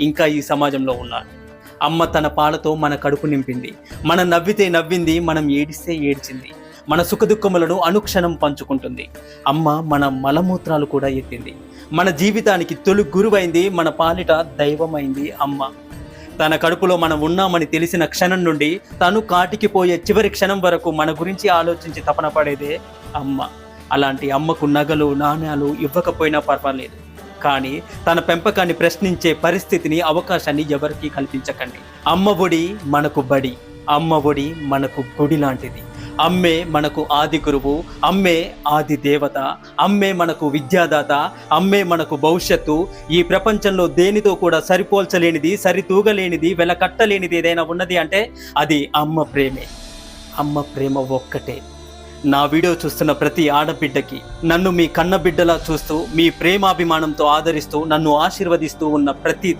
ఇంకా ఈ సమాజంలో ఉన్నారు అమ్మ తన పాలతో మన కడుపు నింపింది. మన నవ్వితే నవ్వింది మనం ఏడిస్తే ఏడ్చింది. మన సుఖదుఖములను అనుక్షణం పంచుకుంటుంది. అమ్మ మన మలమూత్రాలు కూడా ఎత్తింది. మన జీవితానికి తొలి గురువైంది మన పాలిట దైవమైంది అమ్మ. తన కడుపులో మనం ఉన్నామని తెలిసిన క్షణం నుండి తను కాటికి పోయే చివరి క్షణం వరకు మన గురించి ఆలోచించి తపన పడేదే అమ్మ. అలాంటి అమ్మకు నగలు నాణ్యాలు ఇవ్వకపోయినా పర్వాలేదు. కానీ తన పెంపకాన్ని ప్రశ్నించే పరిస్థితిని అవకాశాన్ని ఎవరికీ కల్పించకండి. అమ్మ ఒడి మనకు బడి అమ్మ ఒడి మనకు గుడి లాంటిది. అమ్మే మనకు ఆది గురువు అమ్మే ఆది దేవత అమ్మే మనకు విద్యాదాత అమ్మే మనకు భవిష్యత్తు. ఈ ప్రపంచంలో దేనితో కూడా సరిపోల్చలేనిది సరితూగలేనిది వెలకట్టలేనిది ఏదైనా ఉన్నది అంటే అది అమ్మ ప్రేమే. అమ్మ ప్రేమ ఒక్కటే. నా వీడియో చూస్తున్న ప్రతి ఆడబిడ్డకి నన్ను మీ కన్నబిడ్డలా చూస్తూ మీ ప్రేమాభిమానంతో ఆదరిస్తూ నన్ను ఆశీర్వదిస్తూ ఉన్న ప్రతి